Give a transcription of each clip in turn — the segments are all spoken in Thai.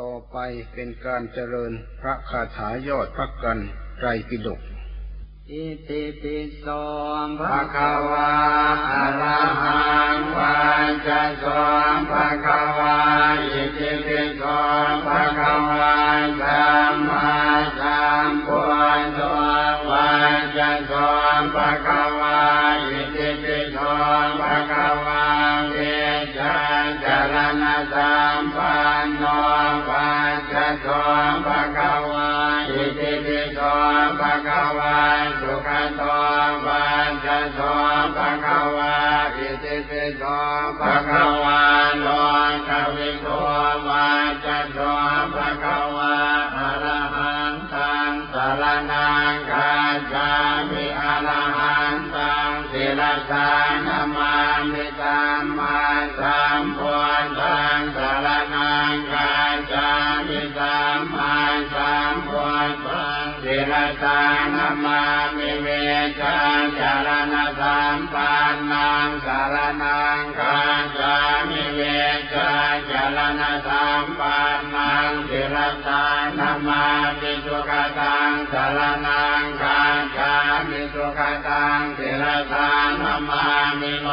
ต่อไปเป็นการเจริญพระคาถายอดพระกันไตรปิฎกอิติปิโสภะคะวาอะระหังวันจะโสภะคะวาอิติปิโสภะคะวาสัมมาสัมพุทโธวันจะโสภะคะวา ภะคะวาอิติปิโสภะคะวาสุขันโตวันจะโสภะคะวาอิติปิโสภะคะวาโลกวิโตวันจะโสภะคะวาอรหังตังสารนังคาจามิอรหังตังศิลสานามามิตัมมาสัมพุทธังสารนังคาามิตัมมาสัมพุทธังศิลสานามามิเวชังจารณะสัมปันนังสารนังคาจามิเวชังจารณะสัมปันนังศิลสานามามิสุขตังสารนังคาจามิสุขตังศิลสานามามิโล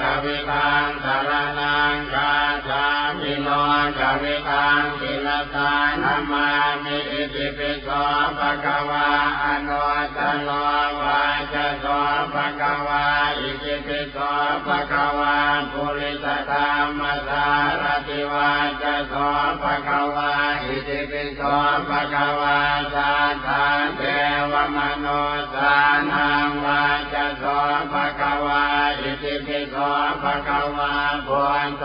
กวิทังสารนังคา โลกวิทังศิลสานามามิอิติปิโสภะคะวาอนุตโลวาจะโสภะคะวาอิติปิโสภะคะวาปุริสธรรมสารติวาจะโสภะคะวาอิติปิโสภะคะวาสัทธาเทวมโนสานังวาจ ภะคะวะพุทโธ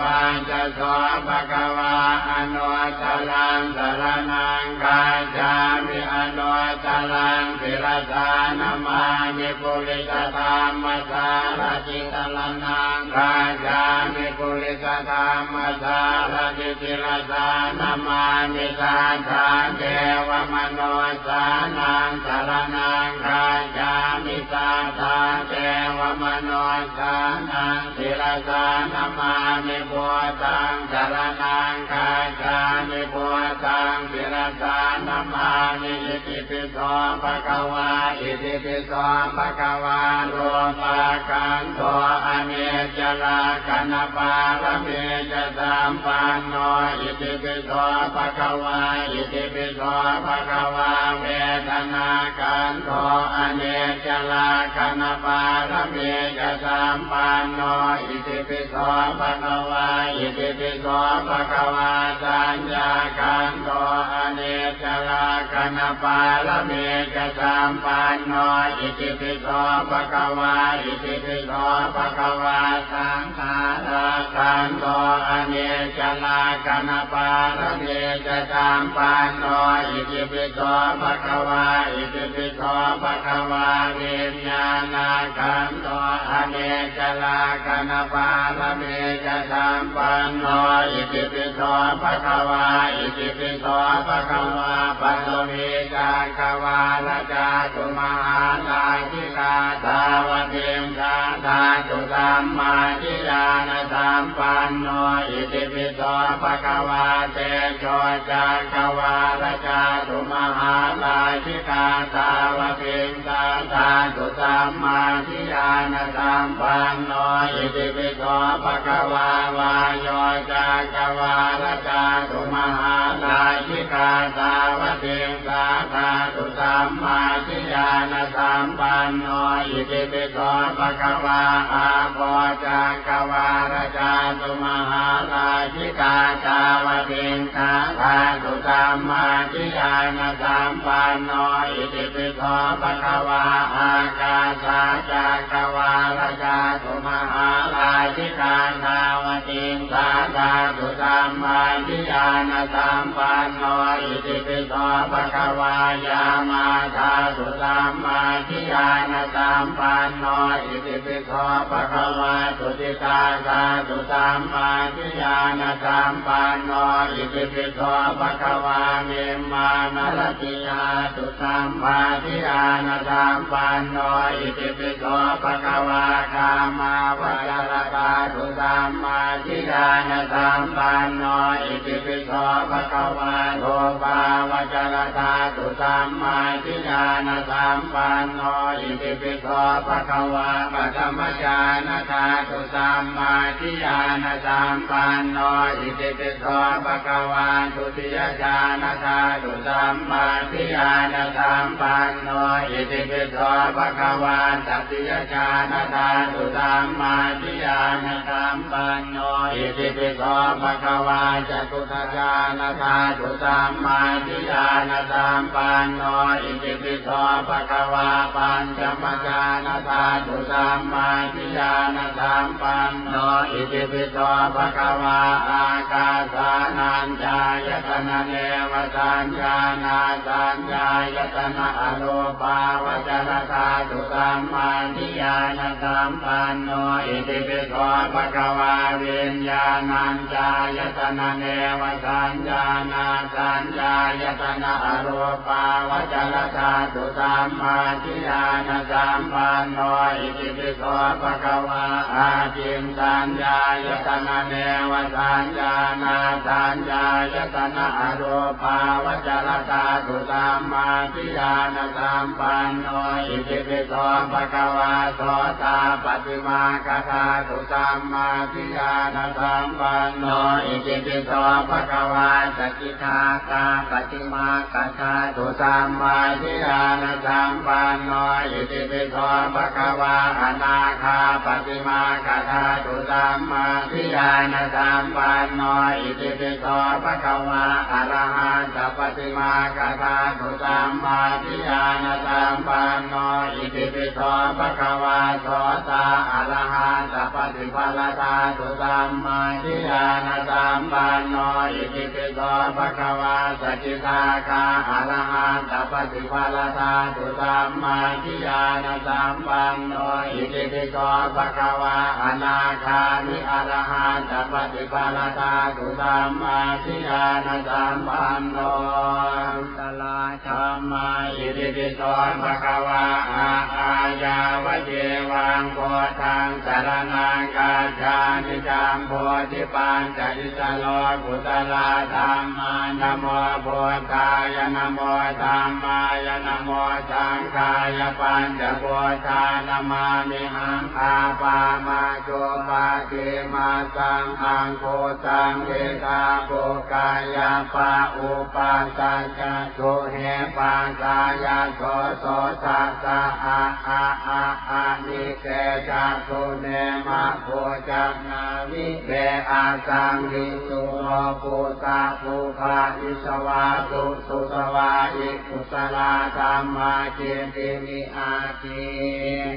วาจะโสภะคะวะอนุตตรังสรณังกาจามิอนุต ลังศิลสานามามิปุริสธรรมสารติตลนังกาจามิปุริสธรรมสารติศิลสานามามิสาธาเทวมโนสานังสารนังกาจามิสาธาเทวมโนสานังศิลสานามามิพุทธังสารนังกาจามิพุทธังศิลสานา มามิอิติปิโสภะคะวาอิติปิโสภะคะวาโลภะคันโตอเนจลาคันปาระเมจสัมปันโนอิติปิโสภะคะวาอิติปิโสภะคะวาเวทนาคันโตอเนจลาคันปาระเมจสัมปันโนอิ ติปิโสภะคะวาอิติปิโสภะคะวาสัญญาคันโตอเนจลาคันปาระเมจสัมปันโนอิติปิโสภะคะวาอิติปิโสภะคะวาสังขาราคันโตอเนจลาคันปาระเมจสัมปันโนอิติปิโสภะคะวาอิติปิโสภะคะวาวิญญาณคันโตอเนจลาคันปาระเมจสัมปันโนอิติปิโสภะคะวาอิติปิโสภะคะวาปัสสมิจาควาลจาตุมหาลาธิกาทาวเทมสาธาตุสัมมาทิยานสัมปันโนอิติปิโสภะคะวาเตโชจาควาลจาตุมหาลาธิกาทาวเทมสาธาตุสัมมาทิยานสัมปันโนอิติปิ โสภะคะวาวายโยจาควาลจาตุมหาลาธิกาทาวเทมสาธาตุสัมมาทิยานสัมปันโนอิติปิโสภะคะวาอาโปจักวาราชาตุมหาลาชิกาจาวเทงคาทาตุสัมมาทิยานสัมปันโนอิติปิโสภะคะวาอากาสาจักวาราชาตุมหาลาชิกาทาวเทงคาทาตุสัมมาทิยานสัมปันโนอิติปิโสภะคะวายามาทาตุสัมมาทิยานสัมปันโนอิติปิโสภะคะวาตุติตาสาตุสัมมาทิยานสัมปันโนอิติปิโสภะคะวาเมมานรติยาตุสัมมาทิยานสัมปันโนอิติปิโสภะคะวาคามาวจระตาตุสัมมาทิยานสัมปันนโนอิติปิโสภะคะวะโตปาวจรตาตุสัมมาทิฏฐานสัมปันโนอิติปิโสภะคะวะปะธรรมจานตาตุสัมมาทิฏฐานสัมปันโนอิติปิโสภะคะวะทุติยจานตาตุสัมมาทิฏฐานสัมปันโนอิติปิโสภะคะวะตติยจานตาตุสัมมาทิฏฐานสัมปันโนอิติปิโสภะคะวะจตุตจานตาตุสัมมาทิฏฐานสัมปันโนอิติปิโสภะคะวะปัญจมจานตาตุสัมมาทิฏฐานสัมปันโนอิติปิโสภะคะวะอากาสานัญจายตนะเนวสัญญานาสัญญายตนะอโลปาวจรตาตุสัมมาทิฏฐานสัมปันโนอิติปิโสภะคะวะวิญญาณัญจายตนะเนวสัญญานาสัญญายตนะอโลปาวจรตาตุสัมมาทิฏฐานสัมปันโนอิติปิโสภะควะอาจินสัญญายตนะเนวสัญญานาสัญญายตนะอโลปาวจรตาตุสัมมาทิฏฐานสัมปันโนอิติปิโสภะควะโสตาปฏิมาคาถาตุสัมมาทิฏฐานสัมปันโนอิติปิโสภะคะวะสกิทาคาปฏิมาคาถาตุสัมมาทิฏฐานสัมปันโนอิติปิโสภะคะวะอนาคาปฏิมาคาถาตุสัมมาทิฏฐานสัมปันโนอิติปิโสภะคะวะอรหันตปฏิมาคาถาตุสัมมาทิฏฐานสัมปันโนอิติปิโสภะคะวะโสตาอรหันตปฏิภาลตาตุสัมมาทิฏฐานสัมปันโนอิติปิโสภะคะวะสกิทาคาอรหันตปฏิภาลตาตุสัมมาทิฏฐานสัมปันโนอิติปิโสภะคะวะอนาคามิอรหันตปฏิภาลตาตุสัมมาทิฏฐานสัมปันโนตลาธรรมาอิติปิโสภะคะวะอาอาญาวเจวังโพธังสารนังกาชานิจังโพธิปัญจยิตโลกุตลาธรรมานโมโพธายนโมธรรมายนโมสังฆายปัญจโพธานามามิหังอาปามาโจปาเกมาสังอังโคสังเวทาโภกายปาอุปัสสัจโตเหปัสสายาโสโสสัสสะอาอาอาอานิเกจตุเนมะโพจักนาวิเบอาสังวิสุโลปุตาปุภาอิสวาตุสุสวาอิกุสลาธรรมาเจติมิอาทิ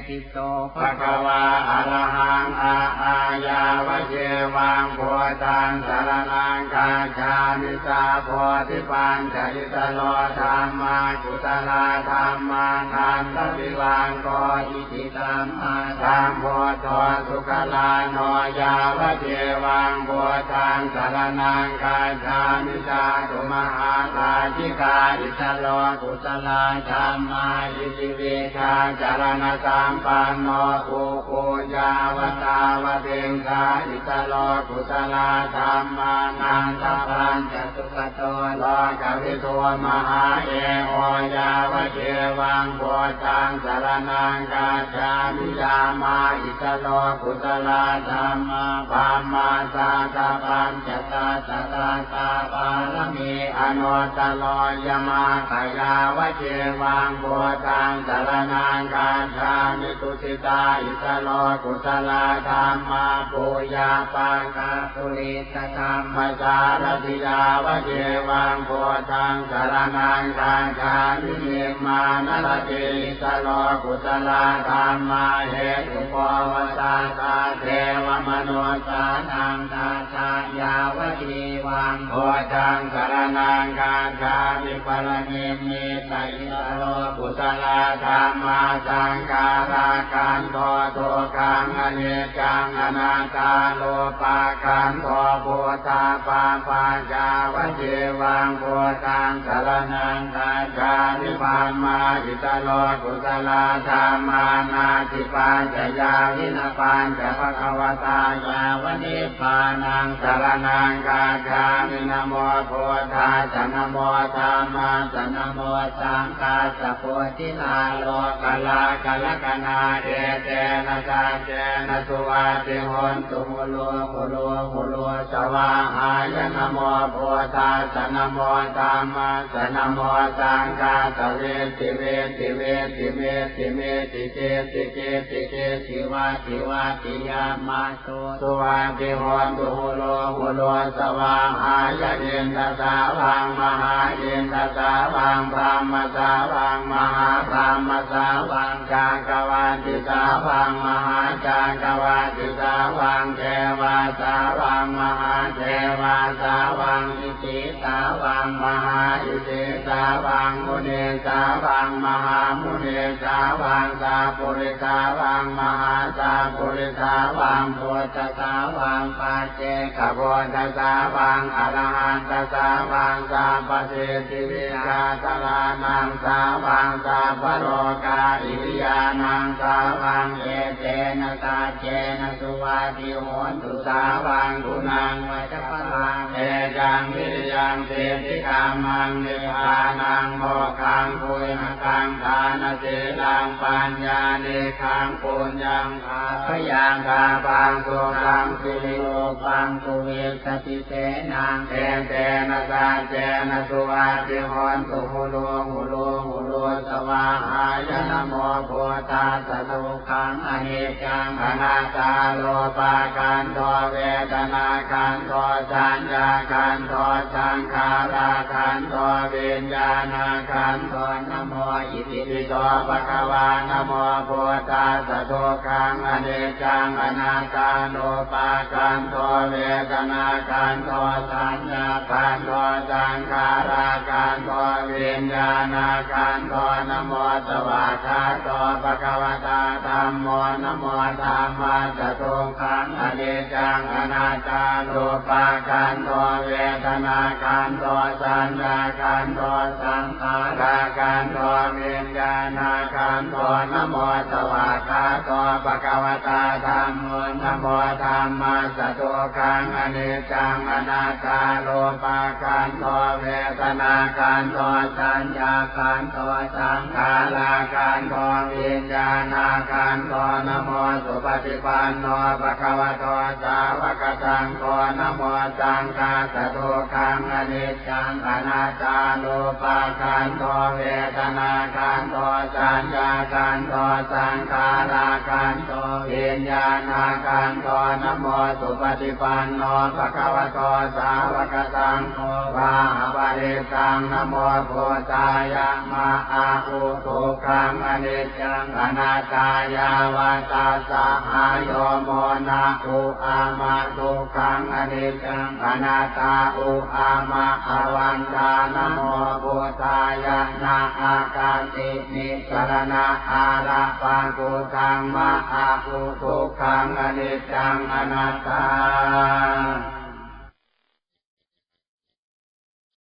ติโตภะคะวะอะระหังอาอายาวะเจวังโพธังสารนังกาชามิสาโพธิปัญจยิตโลธรรมากุตลาธรรมานันตวิวังโกอิติตัมมาธัมโพโตสุขลาโนยาวะเจวังโพธังสารนังกาชามิสาตุมหาลาจิกาอิตโลกุตลาธรรมาอิติวิชาจารณสัมปันโนอุปุญาวตาวะเตงสาอิตโลกุตลาธรรมานันตปัญจสุขโตโลกวิโตมหาเอโอยาวะเจวังโพธังสารนังกาชามิยามาอิตโลกุตลาธรรมาปามาสาตาปัญจตาตตาตาปารมีอนุตโลยมาขยาวะเจวังโพธังสารนังกาชามิตุสิตาอิตโลกุตลาธรรมาปุยาปังคาสุริตธรรมจารติยาวะเจวังโพธังสารนังกาชามิเมมานรเจตโลกุตลาธรรมาเหตุปวสาตาเทวมโนสานังตาชายาวะเจวังโพธังสารนังกาชามิปรณิมิตอิตโลกุตลาธรรมาสังการาการโทโทกังอเนจังอนาตาโลปาการโทโพธาปาปาจาวเจเทวังโพธังสารนังคา จานิพานมาอิตโลกุตลาธรรมานาติปานจยาวินาปานจะภควตายาวนิพานังสารนังคาจามินะโมโพธาจนะโมธรรมาจนะโมสังฆาสะโพธิลาโลกลากลกนาเอเตนะจาเจนะสุวาติหนตุมุโลมุโลมุโลสวาหายนะโมโพธาจนะโมธรรมาจนะโมสังฆาสะเวติเวติเวติเมติเมติเจติเจติเจติวาติวาติยามาโตสุวาติโหนตุมุโลมุโลสวาหายเยนตสาวังมหาเยนตสาวังพรหมสาวังมหาพรหมสาวังจากวาติสาวังมหาจากวาติสาวังเทวาสาวังมหาเทวาสาวังอิ วังมหาอิติสาวังมุนีสาวังมหามุนีสาวังสาปุริสาวังมหาสาปุริสาวังโพธสาวังปัจเจกโพธสาวังอรหันตสาวังสาปเสติวิชาตลานังสาวังสาปโรกาอิริยานังสาวังเอเจนะตาเจนะสุวาติโหนตุสาวังกุนังวัจพลังเอจังวิริยังเตติกามังนิพานังโมคังคุยหคังทานเสลังปัญญาเนคังปุญญังคาพยังคาปังสุขังสิริโอปังสุเวสติเตนังเตเตนะสาเจนะสุวาติโหนตุหุโลหุโลหุโลสวาหายนะโมโพธาสะทุขังอเนจังอนาตาโลปากันโทเวทนากันโทสัญญากันโทสังขารากันโทวิญญาณกันโทนโมอิติปิโสภะคะวานโมโพธาสะทุขังอเนจังอนาตาโลปากันโทเวทนากันโทสัญญากันโทสังขารากันโทวิญญาณกันโทนโมสวากขาโตภะคะวะตาธัมโมนโมธัมมาสะทุขังอเนจังอนาตาโลปากันโทเวทนากันโทสัญญากันโทสังขารากันโทวิญญาณากันโทนโมสวากขาโตภะคะวตาธัมโนโมธัมมาสะทุขังอเนจังอนาตาโลปากันโทเวทนากันโทสัญญากันโทสังขารากันโทวิญญาณากันโทนโมสุปฏิปันโนภะคะวะโตสาวกสังโฆนโมสังฆาสะทุขังอนิจังอนัตตาโลปากันโทเวทนากันโทสัญญากันโทสังขารากันโทวิญญาณกันโทนโมสุปฏิปันโนภะคะวะโตสาวกสังโฆวาปริตังนโมพุทธายะมะอาอุทุขังอนิจังอนัตายาวาตาสหายโยโมนะอุอามาทุขังอนิจังอนัตตาอุอามาอวันตานโมพุทธายะนะอาการตินิสรณะอาระปังกุตังมะอาอุทุขังอนิจจังอนัตตา